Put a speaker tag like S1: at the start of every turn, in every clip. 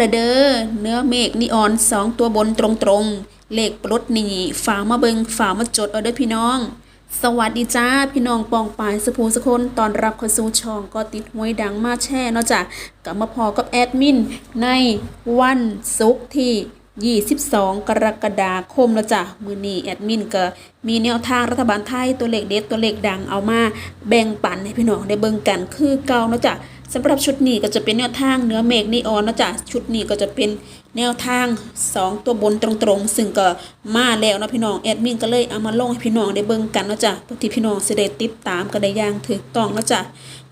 S1: ละเด้อเนื้อเมฆนีออนสองตัวบนตรงๆ เลขปลดหนีฝามาเบิงฝามาจดเอาเด้อพี่น้อง สวัสดีจ้าพี่น้องปองปายสภูสคนตอนรับเข้าสู่ช่องก็ติดหวยดังมาแช่เนาะจ้ะกลับมาพอกับแอดมิน ในวันศุกร์ที่22 กรกฎาคมแล้วจ้ะ มือนี้แอดมินก็มีแนวทางรัฐบาลไทยตัวเลขเด็ดตัวเลขดังเอามาแบ่งปันให้พี่น้องได้เบิ่งกันคือเก่าเนาะจ้ะ สำหรับชุดนี้ก็จะเป็นแนวทางเนื้อเมฆนีออนนะจ๊ะชุดนี้ก็จะเป็นแนวทาง 2 ตัวบนตรงๆ ซึ่งก็มาแล้วนะพี่น้องแอดมินก็เลยเอามาลงให้พี่น้องได้เบิ่งกันนะจ๊ะเพื่อที่พี่น้องสิได้ติดตามก็ได้อย่างถูกต้องนะจ๊ะ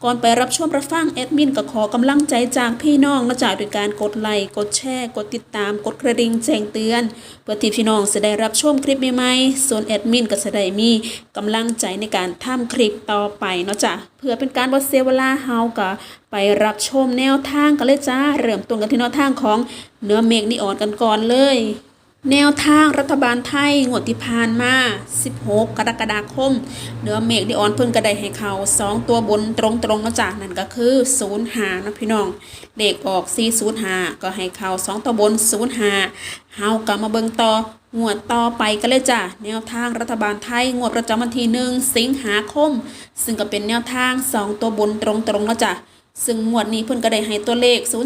S1: ก่อนไปรับชมรับฟังแอดมินก็ขอกำลังใจจากพี่น้องนะจ๊ะด้วยการกดไลค์กดแชร์กดติดตามกดกระดิ่งแจ้งเตือนเพื่อที่พี่น้องจะได้รับชมคลิปใหม่ๆส่วนแอดมินก็จะได้มีกำลังใจในการทำคลิปต่อไปเนาะจ๊ะเพื่อเป็นการบ่เสียเวลาเฮาก็ไปรับชมแนวทางกันเลยจ้าเริ่มต้นกันที่แนวทางของเนื้อเมฆนิออนกันก่อนเลย แนวทางรัฐบาลไทยงวดที่ผ่านมา 16 กรกฎาคม เนื้อเมฆดิออนเพิ่นก็ไดให้เขา 2 ตัวบนตรงๆนะจ๊ะนั่นก็คือ0 5นะพี่น้อง เลขออก 405ก็ให้เขา 2 ตัวบน0 5เฮาก็มาเบิ่งต่องวดต่อไปกันเลยจ้ะแนวทางรัฐบาลไทยงวดประจำวันที่1สิงหาคม ซึ่งก็เป็นแนวทาง 2 ตัวบนตรงๆนะจ๊ะซึ่งงวดนี้เพิ่นก็ไดให้ตัวเลข 02 07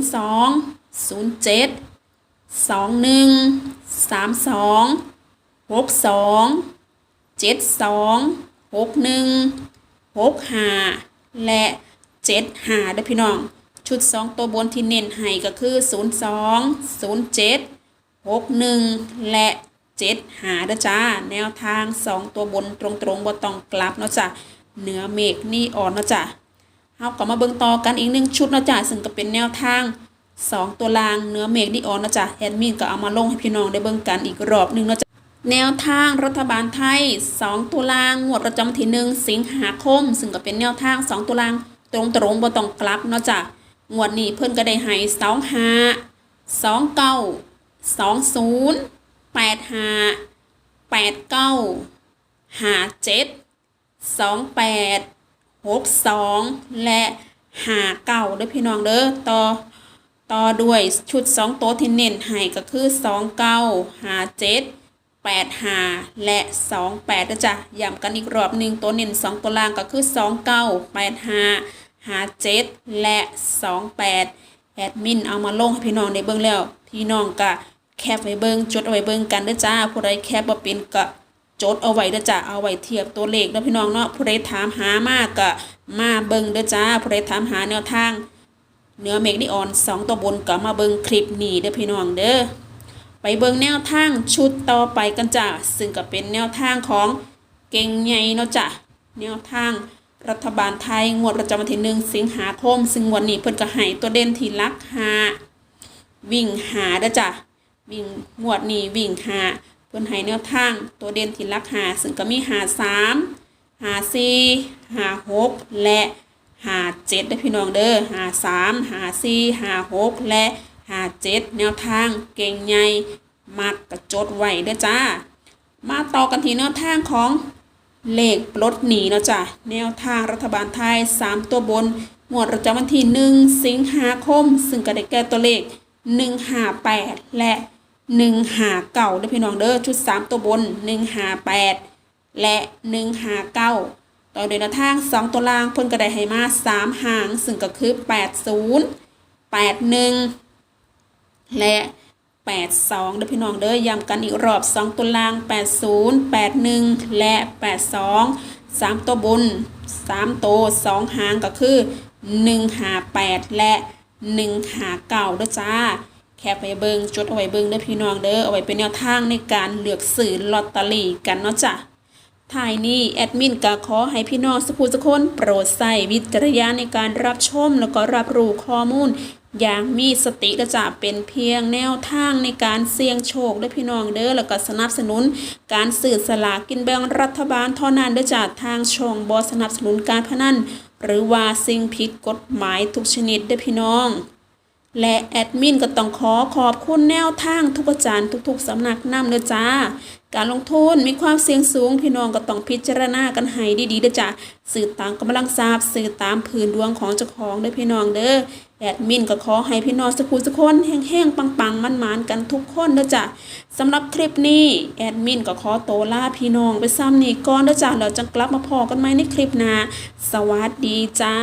S1: สองหนึ่ง สามสองหกสองเจ็ดสองหกหนึ่งหกห้าและเจ็ดห้าด้พี่น้อง ชุดสองตัวบนที่เน้นให้ก็คือศูนย์สองศูนย์เจ็ดหกหนึ่งและเจ็ดหาด้จ้า แนวทางสองตัวบนตรงๆบ่ต้องกลับเนาะจ้ะเหนือเมฆนี่อ่อนเนาะจ้ะเฮาก็มาเบิ่งต่อกันอีกหนึ่งชุดเนาะจ้ะซึ่งก็เป็นแนวทาง 2 ตัวรางเนื้อเมฆดิออนนะจ๊ะแอดมินก็เอามาลงให้พี่น้องได้เบิ่งกันอีกรอบหนึงนะจ๊ะแนวทางรัฐบาลไทย 2ตัวรางงวดประจำวันที่1สิงหาคม ซึ่งก็เป็นแนวทาง 2ตัวรางตรงๆบ่ต้องกลับเนาะจ้ะงวดนี้เพิ่นก็ได้ให้25 29 20 85 89 57 28 62และ59เด้อพี่น้องเด้อต่อ ต่อด้วยชุด 2 โต๊ะที่เน้นให้ก็คือ2 9 5 7 8 5และ 2 8นะจ๊ะย้ำกันอีกรอบหนึ่งตัวเน้น2 ตัวล่างก็คือ 2 9 8 5 5 7 และ 2 8 แอดมินเอามาลงให้พี่น้องได้เบิ่งแล้ว พี่น้องก็แคปไว้เบิ่งจดเอาไว้เบิ่งกันเด้อจ้าผู้ใดแคปบ่เป็นก็จดเอาไว้เด้อจ้าเอาไว้เทียบตัวเลขเด้อพี่น้องเนาะผู้ใดถามหามากก็มาเบิ่งเด้อจ้าผู้ใดถามหาแนวทาง เนื้อเมกนิออนสองตัวบนก็มาเบิงคลิปนี้เด้อพี่น้องเด้อไปเบิงแนวทางชุดต่อไปกันจ้ะซึ่งก็เป็นแนวทางของเก่งใหญ่เนาะจ้ะแนวทางรัฐบาลไทยงวดประจำวันที่หนึ่งสิงหาคม ซึ่งวันนี้เพิ่นก็ให้ตัวเด่นที่ลักหาวิ่งหาเด้อจ้ะวิ่งงวดนี้วิ่งหาเพิ่นให้แนวทางตัวเด่นที่ลักหาซึ่งก็มีหาสามหาสี่หาหกและ หาเจ็ดได้อพี่น้องเด้อหาสามหาสี่หาหกและหาเจ็ดแนวทางเก่งใหญ่มักกระจดไว้เด้อจ้า มาต่อกันที่แนวทางของเลขปลดหนีเนาะจ้ะแนวทางรัฐบาลไทย 3 ตัวบน หมวดประจำวันที่ 1 สิงหาคม ซึ่งก็ได้แก่ตัวเลข 158 และ 159เด้อพี่น้องเด้อชุด 3 ตัวบน 158 และ 159 ต่อโดยแนวทาง 2 ตัวล่างเพิ่นก็ได้ให้มา 3 หาง ซึ่งก็คือ 80 81 และ 82เด้อพี่น้องเด้อย้ำกันอีกรอบ 2 ตัวล่าง 80 81 และ 82 3 ตัวบน 3 ตัว 2 หางก็คือ158และ159เด้อจ้า แคปไปเบิงจดเอาไว้เบิงเด้อพี่น้องเด้อเอาไว้เป็นแนวทางในการเลือกซื้อลอตเตอรี่กันเนาะจ้ะ ทายนี้แอดมินก็ขอให้พี่น้องสุภูสุคนโปรดใส่วิจารณญาณในการรับชมแล้วก็รับรู้ข้อมูล อย่างมีสติและจะเป็นเพียงแนวทางในการเสี่ยงโชคด้วยพี่น้องเด้อแล้วก็สนับสนุน การสื่อสลากกินแบ่งรัฐบาลเท่านั้นเด้อจากทางช่องบอสนับสนุนการพนันหรือว่าสิ่งผิดกฎหมายทุกชนิดด้อพี่น้องและแอดมินก็ต้องขอขอบคุณแนวทางทุกอาจารย์ทุกๆสำนักนำเด้อจ้า การลงทุนมีความเสี่ยงสูง พี่น้องก็ต้องพิจารณากันให้ดีๆเด้อจ้ะสื่อตามกำลังทราบสื่อตามผืนดวงของเจ้าของเด้อพี่น้องเด้อแอดมินก็ขอให้พี่น้องสุขุสุขคนแห้งๆปังๆมันๆกันทุกคนเด้อจ้ะสำหรับคลิปนี้แอดมินก็ขอโตวลาพี่น้องไปซ้ำนี่ก่อนเด้อจ้ะแล้วจะกลับมาพอกันใหมในคลิปหน้าสวัสดีจ้า